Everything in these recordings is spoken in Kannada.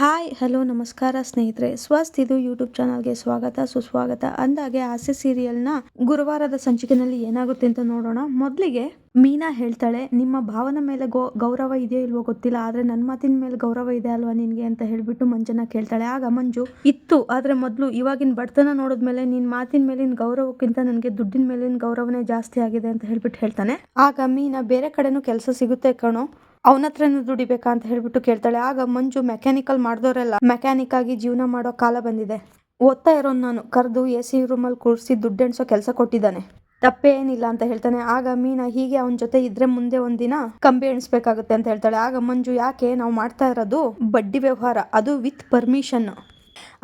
ಹಾಯ್, ಹಲೋ, ನಮಸ್ಕಾರ ಸ್ನೇಹಿತರೆ. ಸ್ವಸ್ತ್ ಇದು ಯೂಟ್ಯೂಬ್ ಚಾನಲ್ಗೆ ಸ್ವಾಗತ. ಸುಸ್ವಾಗತ. ಅಂದಾಗೆ ಆಸೆ ಸೀರಿಯಲ್ನ ಗುರುವಾರದ ಸಂಚಿಕೆನಲ್ಲಿ ಏನಾಗುತ್ತೆ ಅಂತ ನೋಡೋಣ. ಮೊದಲಿಗೆ ಮೀನಾ ಹೇಳ್ತಾಳೆ, ನಿಮ್ಮ ಭಾವನ ಮೇಲೆ ಗೋ, ಗೌರವ ಇದೆಯೋ ಇಲ್ವೋ ಗೊತ್ತಿಲ್ಲ, ಆದರೆ ನನ್ನ ಮಾತಿನ ಮೇಲೆ ಗೌರವ ಇದೆ ಅಲ್ವಾ ನಿನಗೆ? ಅಂತ ಹೇಳಿಬಿಟ್ಟು ಮಂಜನ ಕೇಳ್ತಾಳೆ. ಆಗ ಮಂಜು, ಇತ್ತು, ಆದರೆ ಮೊದಲು ಇವಾಗಿನ ಬಡತನ ನೋಡಿದ್ಮೇಲೆ ನಿನ್ನ ಮಾತಿನ ಮೇಲಿನ ಗೌರವಕ್ಕಿಂತ ನನಗೆ ದುಡ್ಡಿನ ಮೇಲಿನ ಗೌರವನೇ ಜಾಸ್ತಿ ಆಗಿದೆ ಅಂತ ಹೇಳ್ಬಿಟ್ಟು ಹೇಳ್ತಾನೆ. ಆಗ ಮೀನಾ ಬೇರೆ ಕಡೆನೂ ಕೆಲಸ ಸಿಗುತ್ತೆ ಕಣೋ. ಅವನ ಹತ್ರನೂ ದುಡಿಬೇಕಾ ಅಂತ ಹೇಳ್ಬಿಟ್ಟು ಕೇಳ್ತಾಳೆ. ಆಗ ಮಂಜು ಮೆಕ್ಯಾನಿಕಲ್ ಮಾಡಿದವರೆಲ್ಲ ಮೆಕ್ಯಾನಿಕ್ ಆಗಿ ಜೀವನ ಮಾಡೋ ಕಾಲ ಬಂದಿದೆ. ಓದ್ತಾ ಇರೋನು ನಾನು. ಕರೆದು ಎ ಸಿ ರೂಮಲ್ಲಿ ಕೂರಿಸಿ ದುಡ್ಡು ಎಣ್ಸೋ ಕೆಲಸ ಕೊಟ್ಟಿದ್ದಾನೆ. ತಪ್ಪೇನಿಲ್ಲ ಅಂತ ಹೇಳ್ತಾನೆ. ಆಗ ಮೀನಾ ಹೀಗೆ ಅವನ ಜೊತೆ ಇದ್ರೆ ಮುಂದೆ ಒಂದಿನ ಕಂಬಿ ಎಣಿಸ್ಬೇಕಾಗುತ್ತೆ ಅಂತ ಹೇಳ್ತಾಳೆ. ಆಗ ಮಂಜು, ಯಾಕೆ? ನಾವು ಮಾಡ್ತಾ ಇರೋದು ಬಡ್ಡಿ ವ್ಯವಹಾರ. ಅದು ವಿತ್ ಪರ್ಮಿಷನ್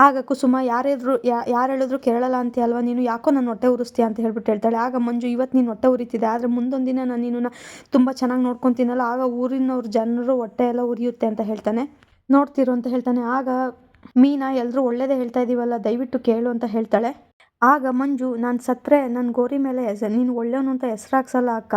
ಆಗ ಕುಸುಮ, ಯಾರಾದ್ರು ಯಾರು ಹೇಳಿದ್ರು ಕೇಳಲ್ಲ ಅಂತ ಅಲ್ವಾ? ನೀನು ಯಾಕೋ ನಾನು ಹೊಟ್ಟೆ ಉರಿಸ್ತೀಯ? ಅಂತ ಹೇಳ್ಬಿಟ್ಟು ಹೇಳ್ತಾಳೆ. ಆಗ ಮಂಜು ಇವತ್ತು ನೀನು ಹೊಟ್ಟೆ ಉರಿತಿದೆ ಆದರೆ ಮುಂದೊಂದು ದಿನ ನಾನು ನೀನು ತುಂಬ ಚೆನ್ನಾಗಿ ನೋಡ್ಕೊತೀನಲ್ಲ, ಆಗ ಊರಿನವ್ರ ಜನರು ಹೊಟ್ಟೆ ಎಲ್ಲ ಉರಿಯುತ್ತೆ ಅಂತ ಹೇಳ್ತಾನೆ. ನೋಡ್ತಿರು ಅಂತ ಹೇಳ್ತಾನೆ. ಆಗ ಮೀನಾ ಎಲ್ಲರೂ ಒಳ್ಳೇದೇ ಹೇಳ್ತಾ ಇದ್ದೀವಲ್ಲ ದಯವಿಟ್ಟು ಕೇಳು ಅಂತ ಹೇಳ್ತಾಳೆ. ಆಗ ಮಂಜು, ನಾನು ಸತ್ತರೆ ನನ್ನ ಗೋರಿ ಮೇಲೆ ಹೆಸ, ನೀನು ಒಳ್ಳೆಯವನು ಅಂತ ಹೆಸ್ರಾಕ್ಸಲ್ಲ ಅಕ್ಕ,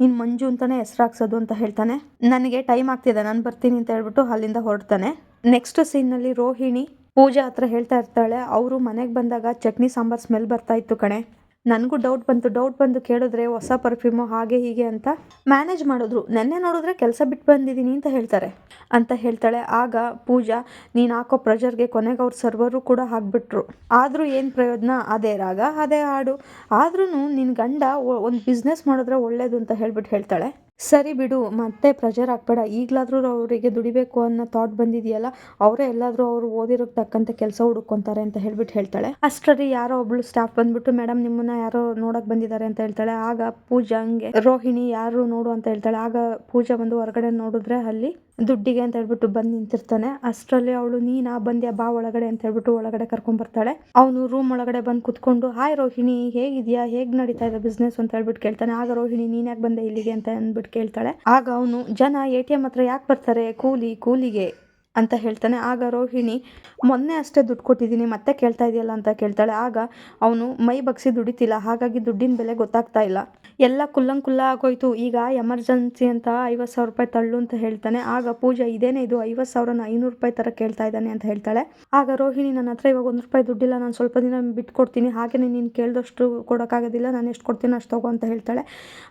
ನೀನು ಮಂಜು ಅಂತಲೇ ಹೆಸ್ರಾಕ್ಸೋದು ಅಂತ ಹೇಳ್ತಾನೆ. ನನಗೆ ಟೈಮ್ ಆಗ್ತಿದೆ, ನಾನು ಬರ್ತೀನಿ ಅಂತ ಹೇಳ್ಬಿಟ್ಟು ಅಲ್ಲಿಂದ ಹೊರಡ್ತಾನೆ. ನೆಕ್ಸ್ಟ್ ಸೀನ್ನಲ್ಲಿ ರೋಹಿಣಿ ಪೂಜಾ ಹತ್ರ ಹೇಳ್ತಾ ಇರ್ತಾಳೆ, ಅವರು ಮನೆಗೆ ಬಂದಾಗ ಚಟ್ನಿ ಸಾಂಬಾರು ಸ್ಮೆಲ್ ಬರ್ತಾ ಇತ್ತು ಕಣೆ. ನನಗೂ ಡೌಟ್ ಬಂತು ಡೌಟ್ ಬಂದು ಕೇಳಿದ್ರೆ ಹೊಸ ಪರ್ಫ್ಯೂಮು ಹಾಗೆ ಹೀಗೆ ಅಂತ ಮ್ಯಾನೇಜ್ ಮಾಡಿದ್ರು. ನೆನ್ನೆ ನೋಡಿದ್ರೆ ಕೆಲಸ ಬಿಟ್ಟು ಬಂದಿದ್ದೀನಿ ಅಂತ ಹೇಳ್ತಾರೆ. ಅಂತ ಹೇಳ್ತಾಳೆ. ಆಗ ಪೂಜಾ, ನೀನು ಹಾಕೋ ಪ್ರೆಷರ್ಗೆ ಕೊನೆಗೆ ಅವ್ರ ಸರ್ವರು ಕೂಡ ಹಾಕ್ಬಿಟ್ರು. ಆದರೂ ಏನು ಪ್ರಯೋಜನ? ಅದೇ ರಾಗ, ಅದೇ ಹಾಡು. ಆದ್ರೂ ನಿನ್ನ ಗಂಡ ಒಂದು ಬಿಸ್ನೆಸ್ ಮಾಡಿದ್ರೆ ಒಳ್ಳೇದು ಅಂತ ಹೇಳ್ಬಿಟ್ಟು ಹೇಳ್ತಾಳೆ. ಸರಿ ಬಿಡು, ಮತ್ತೆ ಪ್ರೆಷರ್ ಹಾಕ್ಬೇಡ. ಈಗಲಾದರೂ ಅವರಿಗೆ ದುಡಿಬೇಕು ಅನ್ನೋ ಥಾಟ್ ಬಂದಿದೆಯಲ್ಲ, ಅವರೇ ಎಲ್ಲಾದರೂ ಅವರು ಓದಿರೋಕ್ಕೆ ತಕ್ಕಂತೆ ಕೆಲಸ ಹುಡುಕೊಂತಾರೆ ಅಂತ ಹೇಳ್ಬಿಟ್ಟು ಹೇಳ್ತಾಳೆ. ಅಷ್ಟರಲ್ಲಿ ಯಾರೋ ಒಬ್ಳು ಸ್ಟಾಫ್ ಬಂದ್ಬಿಟ್ಟು ಮೇಡಮ್ ನಿಮ್ಮನ್ನ ಯಾರೋ ನೋಡಕ್ ಬಂದಿದ್ದಾರೆ ಅಂತ ಹೇಳ್ತಾಳೆ. ಆಗ ಪೂಜಾ ಹಂಗೆ, ರೋಹಿಣಿ, ಯಾರು ನೋಡು ಅಂತ ಹೇಳ್ತಾಳೆ. ಆಗ ಪೂಜಾ ಬಂದು ಹೊರಗಡೆ ನೋಡಿದ್ರೆ ಅಲ್ಲಿ ದುಡ್ಡಿಗೆ ಅಂತ ಹೇಳ್ಬಿಟ್ಟು ಬಂದು ನಿಂತಿರ್ತಾನೆ. ಅಷ್ಟರಲ್ಲಿ ಅವಳು, ನೀನಾ, ಬಂದ್ಯಾ, ಬಾ ಒಳಗಡೆ ಅಂತ ಹೇಳ್ಬಿಟ್ಟು ಒಳಗಡೆ ಕರ್ಕೊಂಡ್ ಬರ್ತಾಳೆ. ಅವನು ರೂಮ್ ಒಳಗಡೆ ಬಂದು ಕುತ್ಕೊಂಡು, ಹಾಯ್ ರೋಹಿಣಿ, ಹೇಗಿದ್ಯಾ? ಹೇಗ್ ನಡೀತಾ ಇದೆ ಬಿಸ್ನೆಸ್ ಅಂತ ಹೇಳ್ಬಿಟ್ಟು ಕೇಳ್ತಾನೆ. ಆಗ ರೋಹಿಣಿ, ನೀನ್ ಯಾಕೆ ಬಂದೆ ಇಲ್ಲಿಗೆ? ಅಂತ ಅಂದ್ಬಿಟ್ಟು ಕೇಳ್ತಾಳೆ. ಆಗ ಅವನು ಜನ ಎ ಟಿ ಎಂ ಹತ್ರ ಯಾಕೆ ಬರ್ತಾರೆ? ಕೂಲಿ ಕೂಲಿಗೆ. ಅಂತ ಹೇಳ್ತಾನೆ. ಆಗ ರೋಹಿಣಿ, ಮೊನ್ನೆ ಅಷ್ಟೇ ದುಡ್ಡು ಕೊಟ್ಟಿದ್ದೀನಿ, ಮತ್ತೆ ಕೇಳ್ತಾ ಇದೆಯಲ್ಲ? ಅಂತ ಕೇಳ್ತಾಳೆ. ಆಗ ಅವನು, ಮೈ ಬಗ್ಸಿ ದುಡಿತಿಲ್ಲ ಹಾಗಾಗಿ ದುಡ್ಡಿನ ಬೆಲೆ ಗೊತ್ತಾಗ್ತಾ ಇಲ್ಲ. ಎಲ್ಲ ಕುಲ್ಲಂಕುಲ್ಲ ಆಗೋಯ್ತು. ಈಗ ಎಮರ್ಜೆನ್ಸಿ ಅಂತ ಐವತ್ತು ಸಾವಿರ ರೂಪಾಯಿ ತಳ್ಳು ಅಂತ ಹೇಳ್ತಾನೆ. ಆಗ ಪೂಜಾ, ಇದೇನೇ ಇದು? ಐವತ್ತು ಸಾವಿರನ ಐನೂರು ರೂಪಾಯಿ ಥರ ಕೇಳ್ತಾ ಇದ್ದಾನೆ? ಅಂತ ಹೇಳ್ತಾಳೆ. ಆಗ ರೋಹಿಣಿ, ನನ್ನ ಹತ್ರ ಇವಾಗ ಒಂದು ರೂಪಾಯಿ ದುಡ್ಡಿಲ್ಲ. ನಾನು ಸ್ವಲ್ಪ ದಿನ ಬಿಟ್ಕೊಡ್ತೀನಿ. ಹಾಗೆಯೇ ನೀನು ಕೇಳಿದಷ್ಟು ಕೊಡೋಕ್ಕಾಗೋದಿಲ್ಲ. ನಾನು ಎಷ್ಟು ಕೊಡ್ತೀನಿ ಅಷ್ಟು ತಗೋ ಅಂತ ಹೇಳ್ತಾಳೆ.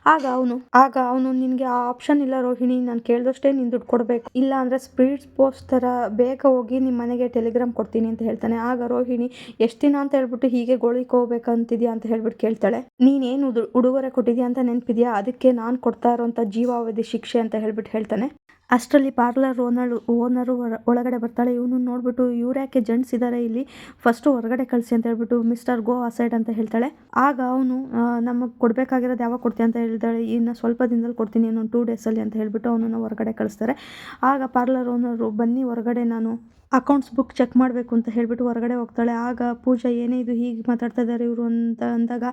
ಆಗ ಅವನು ಆಗ ಅವನು, ನಿನಗೆ ಆ ಆಪ್ಷನ್ ಇಲ್ಲ ರೋಹಿಣಿ. ನಾನು ಕೇಳಿದಷ್ಟೇ ನೀನು ದುಡ್ಡು ಕೊಡಬೇಕು. ಇಲ್ಲ ಅಂದರೆ ಸ್ಪೀಡ್ ಪೋಸ್ಟ್ ಥರ ಬೇಗ ಹೋಗಿ ನಿಮ್ಮ ಮನೆಗೆ ಟೆಲಿಗ್ರಾಮ್ ಕೊಡ್ತೀನಿ ಅಂತ ಹೇಳ್ತಾನೆ. ಆಗ ರೋಹಿಣಿ, ಎಷ್ಟು ದಿನ ಅಂತ ಹೇಳ್ಬಿಟ್ಟು ಹೀಗೆ ಗೋಳಿಕೋಬೇಕಂತಿದ್ಯಾ ಅಂತ ಹೇಳ್ಬಿಟ್ಟು ಕೇಳ್ತಾಳೆ. ನೀನೇನು ಉಡುಗೊರೆ ಕೊಟ್ಟಿದ್ಯಾ ಅಂತ ನೆನಪಿದ್ಯಾ? ಅದಕ್ಕೆ ನಾನು ಕೊಡ್ತಾ ಇರೋಂಥ ಜೀವಾವಧಿ ಶಿಕ್ಷೆ ಅಂತ ಹೇಳ್ಬಿಟ್ಟು ಹೇಳ್ತಾನೆ. ಅಷ್ಟರಲ್ಲಿ ಪಾರ್ಲರ್ ಓನರು ಓನರು ಒಳಗಡೆ ಬರ್ತಾಳೆ. ಇವನು ನೋಡ್ಬಿಟ್ಟು, ಇವ್ರು ಯಾಕೆ ಜೆಂಟ್ಸ್ ಇದ್ದಾರೆ ಇಲ್ಲಿ? ಫಸ್ಟು ಹೊರಗಡೆ ಕಳಿಸಿ ಅಂತ ಹೇಳ್ಬಿಟ್ಟು ಮಿಸ್ಟರ್ ಗೋ ಆ ಸೈಡ್ ಅಂತ ಹೇಳ್ತಾಳೆ. ಆಗ ಅವನು ನಮಗೆ ಕೊಡಬೇಕಾಗಿರೋದು ಯಾವಾಗ ಕೊಡ್ತೀನಿ ಅಂತ ಹೇಳ್ತಾಳೆ. ಇನ್ನು ಸ್ವಲ್ಪ ದಿನದಲ್ಲಿ ಕೊಡ್ತೀನಿ, ಇನ್ನೊಂದು ಟೂ ಡೇಸಲ್ಲಿ ಅಂತ ಹೇಳ್ಬಿಟ್ಟು ಅವನನ್ನು ಹೊರಗಡೆ ಕಳಿಸ್ತಾರೆ. ಆಗ ಪಾರ್ಲರ್ ಓನರು, ಬನ್ನಿ ಹೊರಗಡೆ ನಾನು ಅಕೌಂಟ್ಸ್ ಬುಕ್ ಚೆಕ್ ಮಾಡಬೇಕು ಅಂತ ಹೇಳ್ಬಿಟ್ಟು ಹೊರಗಡೆ ಹೋಗ್ತಾಳೆ. ಆಗ ಪೂಜಾ, ಏನೇ ಇದು ಹೀಗೆ ಮಾತಾಡ್ತಾ ಇದ್ದಾರೆ ಇವರು? ಅಂತ ಅಂದಾಗ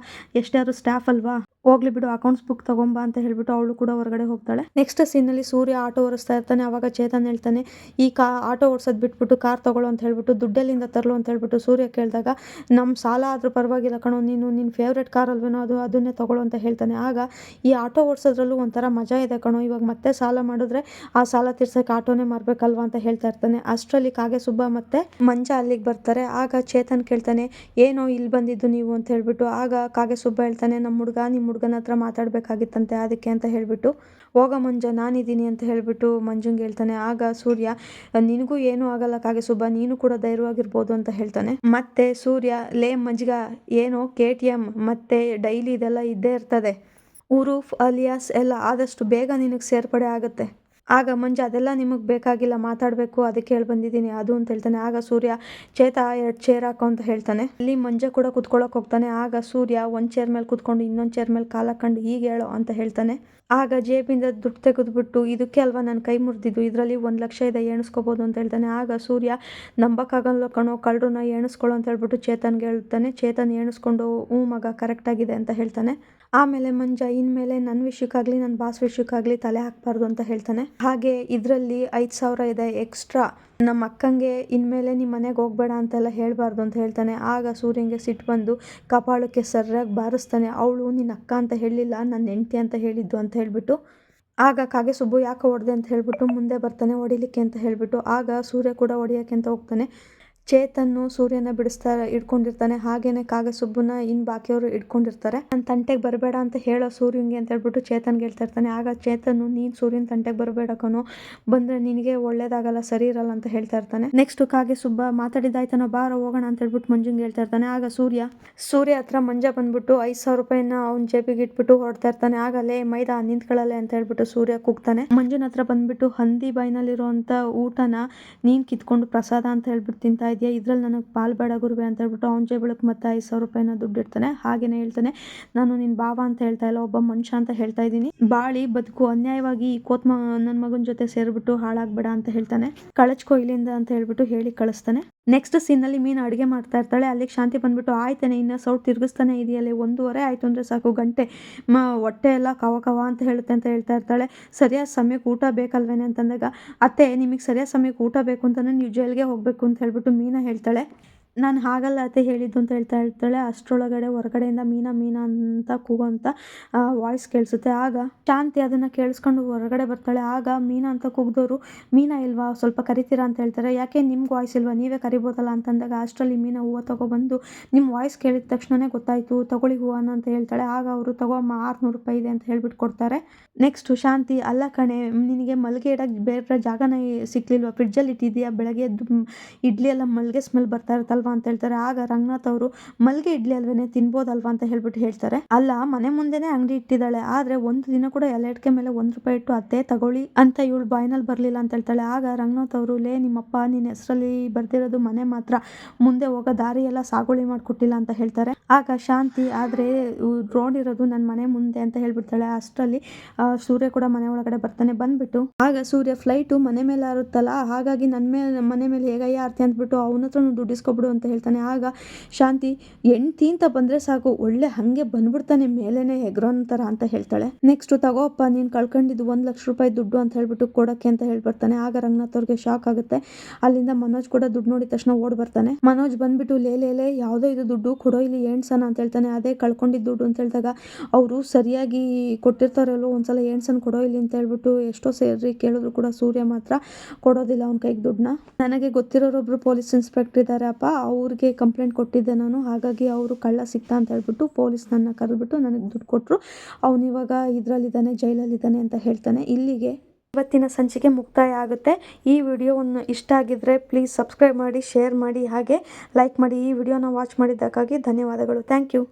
ಎಷ್ಟಾದ್ರು ಸ್ಟಾಫ್ ಅಲ್ವಾ? ಹೋಗ್ಲಿ ಬಿಡು ಅಕೌಂಟ್ಸ್ ಬುಕ್ ತಗೊಂಬಾ ಅಂತ ಹೇಳ್ಬಿಟ್ಟು ಅವಳು ಕೂಡ ಹೊರಗಡೆ ಹೋಗ್ತಾಳೆ. ನೆಕ್ಸ್ಟ್ ಸೀನಲ್ಲಿ ಸೂರ್ಯ ಆಟೋ ಓಡಿಸ್ತಾ ಇರ್ತಾನೆ, ಅವಾಗ ಚೇತನ್ ಹೇಳ್ತಾನೆ, ಈ ಕಾ ಆಟೋ ಓಡಿಸೋದು ಬಿಟ್ಬಿಟ್ಟು ಕಾರ್ ತಗೊಳ್ಳೋ ಅಂತ ಹೇಳ್ಬಿಟ್ಟು ದುಡ್ಡಲ್ಲಿಂದ ತರಲು ಅಂತ ಹೇಳ್ಬಿಟ್ಟು ಸೂರ್ಯ ಕೇಳಿದಾಗ ನಮ್ಮ ಸಾಲ ಆದರೂ ಪರವಾಗಿಲ್ಲ ಕಣೋ, ನೀನು ನಿನ್ನ ಫೇವ್ರೇಟ್ ಕಾರ್ ಅಲ್ವೇನೋ ಅದು, ಅದನ್ನೇ ತಗೊಳ್ಳೋ ಅಂತ ಹೇಳ್ತಾನೆ. ಆಗ ಈ ಆಟೋ ಓಡಿಸೋದ್ರಲ್ಲೂ ಒಂಥರ ಮಜಾ ಇದೆ ಕಣೋ, ಇವಾಗ ಮತ್ತೆ ಸಾಲ ಮಾಡಿದ್ರೆ ಆ ಸಾಲ ತೀರ್ಸೋಕೆ ಆಟೋನೇ ಮಾರಬೇಕಲ್ವಾ ಅಂತ ಹೇಳ್ತಾ ಇರ್ತಾನೆ. ಅಷ್ಟರಲ್ಲಿ ಕಾಗೆ ಸುಬ್ಬ ಮತ್ತೆ ಮಂಜ ಅಲ್ಲಿಗೆ ಬರ್ತಾರೆ. ಆಗ ಚೇತನ್ ಕೇಳ್ತಾನೆ, ಏನೋ ಇಲ್ಲಿ ಬಂದಿದ್ದು ನೀವು? ಅಂತ ಹೇಳ್ಬಿಟ್ಟು ಆಗ ಕಾಗೆ ಸುಬ್ಬ ಹೇಳ್ತಾನೆ ನಮ್ಮ ಹುಡುಗ ನಿಮ್ಮ ಹುಡುಗನ ಹತ್ರ ಮಾತಾಡಬೇಕಾಗಿತ್ತಂತೆ ಅದಕ್ಕೆ ಅಂತ ಹೇಳ್ಬಿಟ್ಟು, ಹೋಗ ಮಂಜ, ನಾನಿದ್ದೀನಿ ಅಂತ ಹೇಳ್ಬಿಟ್ಟು ಮಂಜುಂಗೆ ಹೇಳ್ತಾನೆ. ಆಗ ಸೂರ್ಯ, ನಿನಗೂ ಏನೂ ಆಗಲ್ಲ ಕಾಗೆ ಸುಬ್ಬ, ನೀನು ಕೂಡ ಧೈರ್ಯವಾಗಿರ್ಬೋದು ಅಂತ ಹೇಳ್ತಾನೆ. ಮತ್ತೆ ಸೂರ್ಯ, ಲೇ ಮಂಜ್ಗ, ಏನು ಕೆ ಟಿ ಎಂ ಮತ್ತೆ ಡೈಲಿ ಇದೆಲ್ಲ ಇದ್ದೇ ಇರ್ತದೆ. ಉರುಫ್ ಅಲಿಯಾಸ್ ಎಲ್ಲ ಆದಷ್ಟು ಬೇಗ ನಿನಗೆ ಸೇರ್ಪಡೆ ಆಗುತ್ತೆ. ಆಗ ಮಂಜು, ಅದೆಲ್ಲ ನಿಮಗೆ ಬೇಕಾಗಿಲ್ಲ, ಮಾತಾಡಬೇಕು, ಅದಕ್ಕೆ ಹೇಳಿ ಬಂದಿದ್ದೀನಿ, ಅದು ಅಂತ ಹೇಳ್ತಾನೆ. ಆಗ ಸೂರ್ಯ, ಚೇತ, ಎರಡು ಚೇರ್ ಹಾಕೋ ಅಂತ ಹೇಳ್ತಾನೆ. ಅಲ್ಲಿ ಮಂಜ ಕೂಡ ಕುತ್ಕೊಳ್ಳೋಕೆ ಹೋಗ್ತಾನೆ. ಆಗ ಸೂರ್ಯ, ಒಂದು ಚೇರ್ ಮೇಲೆ ಕುತ್ಕೊಂಡು ಇನ್ನೊಂದು ಚೇರ್ ಮೇಲೆ ಕಾಲು ಹಾಕೊಂಡು ಹೀಗೆ ಹೇಳೋ ಅಂತ ಹೇಳ್ತಾನೆ. ಆಗ ಜೇಬಿಂದ ದುಡ್ಡು ತೆಗೆದುಬಿಟ್ಟು, ಇದಕ್ಕೆ ಅಲ್ವಾ ನನ್ನ ಕೈ ಮುರಿದಿದ್ದು? ಇದರಲ್ಲಿ ಒಂದು ಲಕ್ಷ ಇದೆ, ಎಣಿಸ್ಕೋಬೋದು ಅಂತ ಹೇಳ್ತಾನೆ. ಆಗ ಸೂರ್ಯ, ನಂಬಕ್ಕಾಗಲ್ಲ ಕಣೋ, ಕಳ್ಳರನ್ನ ಎಣಿಸ್ಕೊಳ್ಳೋ ಅಂತ ಹೇಳ್ಬಿಟ್ಟು ಚೇತನ್ಗೆ ಹೇಳ್ತಾನೆ. ಚೇತನ್ ಎಣಿಸ್ಕೊಂಡು, ಹ್ಞೂ ಮಗ ಕರೆಕ್ಟಾಗಿದೆ ಅಂತ ಹೇಳ್ತಾನೆ. ಆಮೇಲೆ ಮಂಜ, ಇನ್ಮೇಲೆ ನನ್ನ ವಿಷಯಕ್ಕಾಗಲಿ ನನ್ನ ಬಾಸ್ ವಿಷಯಕ್ಕಾಗಲಿ ತಲೆ ಹಾಕ್ಬಾರ್ದು ಅಂತ ಹೇಳ್ತಾನೆ. ಹಾಗೆ ಇದರಲ್ಲಿ ಐದು ಸಾವಿರ ಇದೆ ಎಕ್ಸ್ಟ್ರಾ ನಮ್ಮ ಅಕ್ಕಂಗೆ ಇನ್ಮೇಲೆ ನಿಮ್ಮ ಮನೆಗೆ ಹೋಗ್ಬೇಡ ಅಂತೆಲ್ಲ ಹೇಳಬಾರ್ದು ಅಂತ ಹೇಳ್ತಾನೆ. ಆಗ ಸೂರ್ಯಂಗೆ ಸಿಟ್ಟು ಬಂದು ಕಪಾಳಕ್ಕೆ ಸರಿಯಾಗಿ ಬಾರಿಸ್ತಾನೆ. ಅವಳು ನಿನ್ನ ಅಕ್ಕ ಅಂತ ಹೇಳಿಲ್ಲ ನನ್ನ ಹೆಂಡತಿ ಅಂತ ಹೇಳಿದ್ದು ಅಂತ ಹೇಳಿಬಿಟ್ಟು, ಆಗ ಕಾಗೆ ಸುಬ್ಬು ಯಾಕೆ ಹೊಡೆದೆ ಅಂತ ಹೇಳ್ಬಿಟ್ಟು ಮುಂದೆ ಬರ್ತಾನೆ, ಹೊಡಿಲಿಕ್ಕೆ ಅಂತ ಹೇಳ್ಬಿಟ್ಟು, ಆಗ ಸೂರ್ಯ ಕೂಡ ಹೊಡಿಯೋಕ್ಕೆ ಅಂತ ಹೋಗ್ತಾನೆ. ಚೇತನ್ನು ಸೂರ್ಯನ ಬಿಡಿಸ್ತಾ ಇಟ್ಕೊಂಡಿರ್ತಾನೆ ಹಾಗೇನೆ ಕಾಗೆ ಸುಬ್ಬುನ ಇನ್ ಬಾಕಿಯವರು ಇಟ್ಕೊಂಡಿರ್ತಾರೆ ನನ್ನ ತಂಟೆಗೆ ಬರಬೇಡ ಅಂತ ಹೇಳೋ ಸೂರ್ಯನ್ಗೆ ಅಂತ ಹೇಳ್ಬಿಟ್ಟು ಚೇತನ್ಗೆ ಹೇಳ್ತಾ ಇರ್ತಾನೆ. ಆಗ ಚೇತನ್ನು ನೀನ್ ಸೂರ್ಯನ ತಂಟೆಗೆ ಬರಬೇಡ ಕಣೋ. ಬಂದ್ರೆ ನಿನಗೆ ಒಳ್ಳೇದಾಗಲ್ಲ, ಸರಿ ಇರಲ್ಲ ಅಂತ ಹೇಳ್ತಾ ಇರ್ತಾನೆ. ನೆಕ್ಸ್ಟ್ ಕಾಗೆ ಸುಬ್ಬ ಮಾತಾಡಿದಾಯ್ತನ ಬಾರ ಹೋಗೋಣ ಅಂತ ಹೇಳ್ಬಿಟ್ಟು ಮಂಜುಂಗೆ ಹೇಳ್ತಾ ಇರ್ತಾನೆ. ಆಗ ಸೂರ್ಯ ಸೂರ್ಯ ಹತ್ರ ಮಂಜ ಬಂದ್ಬಿಟ್ಟು ಐದ್ ಸಾವಿರ ರೂಪಾಯಿನ ಅವ್ನ ಜೇಬಿಗೆ ಇಟ್ಬಿಟ್ಟು ಹೊಡ್ತಾ ಇರ್ತಾನೆ. ಆಗಲೇ ಮೈದಾ ನಿಂತ್ಕೊಳ್ಳಲೆ ಅಂತ ಹೇಳ್ಬಿಟ್ಟು ಸೂರ್ಯ ಕೂಗ್ತಾನೆ. ಮಂಜುನ ಹತ್ರ ಬಂದ್ಬಿಟ್ಟು, ಹಂದಿ ಬಾಯ್ನಲ್ಲಿರುವಂತ ಊಟನ ನೀನ್ ಕಿತ್ಕೊಂಡು ಪ್ರಸಾದ ಅಂತ ಹೇಳ್ಬಿಟ್ಟು ತಿಂತಾ ಇದೆಯಾ? ಇದ್ರಲ್ಲಿ ನನಗೆ ಪಾಲ್ ಬೇಡ ಗುರುವೆ ಅಂತ ಹೇಳ್ಬಿಟ್ಟು ಅವ್ನ ಜೇಬಳಕ್ಕೆ ಮತ್ತೆ ಐದು ಸಾವಿರ ರೂಪಾಯಿನ ದುಡ್ಡು ಇಡ್ತಾನೆ. ಹಾಗೇನೆ ಹೇಳ್ತಾನೆ, ನಾನು ನಿನ್ನ ಬಾವ ಅಂತ ಹೇಳ್ತಾ ಇಲ್ಲ, ಒಬ್ಬ ಮನುಷ್ಯ ಅಂತ ಹೇಳ್ತಾ ಇದ್ದೀನಿ. ಬಾಳಿ, ಬದುಕು, ಅನ್ಯಾಯವಾಗಿ ಈ ಕೋತ್ಮ ನನ್ನ ಮಗನ ಜೊತೆ ಸೇರ್ಬಿಟ್ಟು ಹಾಳಾಗ್ಬೇಡ ಅಂತ ಹೇಳ್ತಾನೆ. ಕಳಚ್ಕೊ ಇಲ್ಲಿಂದ ಅಂತ ಹೇಳ್ಬಿಟ್ಟು ಹೇಳಿ ಕಳಿಸ್ತಾನೆ. ನೆಕ್ಸ್ಟ್ ಸೀನಲ್ಲಿ ಮೀನು ಅಡುಗೆ ಮಾಡ್ತಾ ಇರ್ತಾಳೆ, ಅಲ್ಲಿಗೆ ಶಾಂತಿ ಬಂದ್ಬಿಟ್ಟು, ಆಯ್ತಾನೆ, ಇನ್ನು ಸೌಟ್ ತಿರುಗಿಸ್ತಾನೆ ಇದೆಯಲ್ಲ, ಒಂದೂವರೆ ಆಯಿತು ಅಂದರೆ ಸಾಕು, ಗಂಟೆ, ಮ, ಹೊಟ್ಟೆ ಎಲ್ಲ ಕವ ಕವ ಅಂತ ಹೇಳುತ್ತೆ ಅಂತ ಹೇಳ್ತಾ ಇರ್ತಾಳೆ. ಸರಿಯಾದ ಸಮಯಕ್ಕೆ ಊಟ ಬೇಕಲ್ವೇನೆ? ಅಂತಂದಾಗ, ಅತ್ತೆ, ನಿಮಗೆ ಸರಿಯಾದ ಸಮಯಕ್ಕೆ ಊಟ ಬೇಕು ಅಂತಲೇ ನೀವು ಜೈಲ್ಗೆ ಹೋಗಬೇಕು ಅಂತ ಹೇಳ್ಬಿಟ್ಟು ಮೀನಾ ಹೇಳ್ತಾಳೆ. ನಾನು ಹಾಗಲ್ಲ ಅತ್ತೆ ಹೇಳಿದ್ದು ಅಂತ ಹೇಳ್ತಾ ಇರ್ತಾಳೆ ಅಷ್ಟರೊಳಗಡೆ ಹೊರಗಡೆಯಿಂದ ಮೀನಾ ಮೀನಾ ಅಂತ ಕೂಗೋಂತ ವಾಯ್ಸ್ ಕೇಳಿಸುತ್ತೆ. ಆಗ ಶಾಂತಿ ಅದನ್ನ ಕೇಳಿಸ್ಕೊಂಡು ಹೊರಗಡೆ ಬರ್ತಾಳೆ. ಆಗ ಮೀನಾ ಅಂತ ಕೂಗಿದವರು ಮೀನಾ ಇಲ್ವಾ, ಸ್ವಲ್ಪ ಕರಿತೀರಾ ಅಂತ ಹೇಳ್ತಾರೆ. ಯಾಕೆ ನಿಮ್ಗೆ ವಾಯ್ಸ್ ಇಲ್ವಾ? ನೀವೇ ಕರಿಬೋದಲ್ಲ? ಅಂತಂದಾಗ ಅಷ್ಟರಲ್ಲಿ ಮೀನಾ ಹೂವು ತಗೊಬಂದು ನಿಮ್ಮ ವಾಯ್ಸ್ ಕೇಳಿದ ತಕ್ಷಣವೇ ಗೊತ್ತಾಯಿತು, ತಗೊಳ್ಳಿ ಹೂವನ ಅಂತ ಹೇಳ್ತಾಳೆ. ಆಗ ಅವರು ತೊಗೊಮ್ಮ ಆರ್ನೂರು ರೂಪಾಯಿ ಇದೆ ಅಂತ ಹೇಳ್ಬಿಟ್ಟು ಕೊಡ್ತಾರೆ. ನೆಕ್ಸ್ಟ್ ಶಾಂತಿ, ಅಲ್ಲ ಕಣೆ, ನಿನಗೆ ಮಲ್ಗೆ ಇಡಕ್ಕೆ ಬೇರೆ ಜಾಗನ ಸಿಕ್ಲಿಲ್ವಾ? ಫ್ರಿಡ್ಜಲ್ಲಿ ಇಟ್ಟಿದ್ಯಾ ಬೆಳಗ್ಗೆ ಎದ್ದು, ಇಡ್ಲಿ ಎಲ್ಲ ಮಲ್ಗೆ ಸ್ಮೆಲ್ ಬರ್ತಾ ಇರುತ್ತಲ್ವಾ? ಅಂತ ಹೇಳ್ತಾರೆ. ಆಗ ರಂಗನಾಥ್ ಅವರು, ಮಲ್ಗೆ ಇಡ್ಲಿ ಅಲ್ವೇನೆ ತಿನ್ಬೋದಲ್ವಾ ಅಂತ ಹೇಳ್ಬಿಟ್ಟು ಹೇಳ್ತಾರೆ. ಅಲ್ಲ, ಮನೆ ಮುಂದೆನೆ ಅಂಗಡಿ ಇಟ್ಟಿದ್ದಾಳೆ. ಆದ್ರೆ ಒಂದು ದಿನ ಕೂಡ ಎಲೆಟ್ಕೆ ಮೇಲೆ ಒಂದ್ ರೂಪಾಯಿ ಇಟ್ಟು ಅದೇ ತಗೊಳ್ಳಿ ಅಂತ ಇವಳು ಬಾಯ್ನಲ್ಲಿ ಬರ್ಲಿಲ್ಲ ಅಂತ ಹೇಳ್ತಾಳೆ. ಆಗ ರಂಗನಾಥ್ ಅವರು, ಲೇ ನಿಮ್ಮಪ್ಪ, ನಿನ್ನ ಹೆಸರಲ್ಲಿ ಬರ್ದಿರೋದು ಮನೆ ಮಾತ್ರ. ಮುಂದೆ ಹೋಗೋ ದಾರಿ ಎಲ್ಲ ಸಾಗುವಳಿ ಮಾಡ್ಕೊಟ್ಟಿಲ್ಲ ಅಂತ ಹೇಳ್ತಾರೆ. ಆಗ ಶಾಂತಿ, ಆದ್ರೆ ರೋಡ್ ಇರೋದು ನನ್ನ ಮನೆ ಮುಂದೆ ಅಂತ ಹೇಳ್ಬಿಡ್ತಾಳೆ. ಅಷ್ಟರಲ್ಲಿ ಸೂರ್ಯ ಕೂಡ ಮನೆ ಒಳಗಡೆ ಬರ್ತಾನೆ ಬಂದ್ಬಿಟ್ಟು. ಆಗ ಸೂರ್ಯ, ಫ್ಲೈಟು ಮನೆ ಮೇಲೆ ಹಾರುತ್ತಲ್ಲ ಹಾಗಾಗಿ ನನ್ನ ಮೇಲೆ ಮನೆ ಮೇಲೆ ಹೇಗಯ್ಯ ಆರ್ತಿ? ಅಂದ್ಬಿಟ್ಟು, ಅವನ ಹತ್ರ ದುಡ್ಡು ಅಂತ ಹೇಳ್ತಾನೆ. ಆಗ ಶಾಂತಿ ಹೆಂಡ್ತಿ ಅಂತ ಬಂದ್ರೆ ಸಾಕು, ಒಳ್ಳೆ ಹಂಗೆ ಬಂದ್ಬಿಡ್ತಾನೆ ಮೇಲೇನೆ ಹೆಗ್ರೋನ್ ಥರ ಅಂತ ಹೇಳ್ತಾಳೆ. ನೆಕ್ಸ್ಟ್ ತಗೋಪ್ಪ ನೀನು ಕಳ್ಕೊಂಡಿದ್ದು ಒಂದು ಲಕ್ಷ ರೂಪಾಯಿ ದುಡ್ಡು ಅಂತ ಹೇಳ್ಬಿಟ್ಟು ಕೊಡೋಕ್ಕೆ ಅಂತ ಹೇಳ್ಬರ್ತಾನೆ. ಆಗ ರಂಗನಾಥ್ ಅವ್ರಿಗೆ ಶಾಕ್ ಆಗುತ್ತೆ. ಅಲ್ಲಿಂದ ಮನೋಜ್ ಕೂಡ ದುಡ್ಡು ನೋಡಿದ ತಕ್ಷಣ ಓಡ್ ಬರ್ತಾನೆ. ಮನೋಜ್ ಬಂದ್ಬಿಟ್ಟು, ಲೇ ಲೇ ಯಾವುದೋ ಇದು ದುಡ್ಡು, ಕೊಡೋ ಇಲ್ಲಿ ಏಣ್ಸನ ಅಂತ ಹೇಳ್ತಾನೆ. ಅದೇ ಕಳ್ಕೊಂಡಿದ್ದ ದುಡ್ಡು ಅಂತ ಹೇಳಿದಾಗ ಅವರು ಸರಿಯಾಗಿ ಕೊಟ್ಟಿರ್ತಾರಲ್ಲೋ, ಒಂದ್ಸಲ ಎಣ್ಸನ್ ಕೊಡೋ ಇಲ್ಲಿ ಅಂತ ಹೇಳ್ಬಿಟ್ಟು ಎಷ್ಟೋ ಸೇರಿ ಕೇಳಿದ್ರು ಕೂಡ ಸೂರ್ಯ ಮಾತ್ರ ಕೊಡೋದಿಲ್ಲ ಅವ್ನ ಕೈಗೆ ದುಡ್ಡನ್ನ. ನನಗೆ ಗೊತ್ತಿರೋರೊಬ್ರು ಪೊಲೀಸ್ ಇನ್ಸ್ಪೆಕ್ಟರ್ ಇದ್ದಾರೆ ಅಪ್ಪ. ಅವ್ರಿಗೆ ಕಂಪ್ಲೇಂಟ್ ಕೊಟ್ಟಿದ್ದೆ ನಾನು. ಹಾಗಾಗಿ ಅವರು ಕಳ್ಳ ಸಿಕ್ತ ಅಂತ ಹೇಳ್ಬಿಟ್ಟು ಪೊಲೀಸ್ ನನ್ನ ಕರೆದ್ಬಿಟ್ಟು ನನಗೆ ದುಡ್ಡು ಕೊಟ್ಟರು ಅವನಿವಾಗ ಇದರಲ್ಲಿದ್ದಾನೆ, ಜೈಲಲ್ಲಿದ್ದಾನೆ ಅಂತ ಹೇಳ್ತಾನೆ. ಇಲ್ಲಿಗೆ ಇವತ್ತಿನ ಸಂಚಿಕೆ ಮುಕ್ತಾಯ ಆಗುತ್ತೆ. ಈ ವಿಡಿಯೋವನ್ನು ಇಷ್ಟ ಆಗಿದ್ದರೆ ಪ್ಲೀಸ್ ಸಬ್ಸ್ಕ್ರೈಬ್ ಮಾಡಿ ಶೇರ್ ಮಾಡಿ, ಹಾಗೆ ಲೈಕ್ ಮಾಡಿ ಈ ವಿಡಿಯೋನ ವಾಚ್ ಮಾಡಿದ್ದಕ್ಕಾಗಿ ಧನ್ಯವಾದಗಳು. Thank you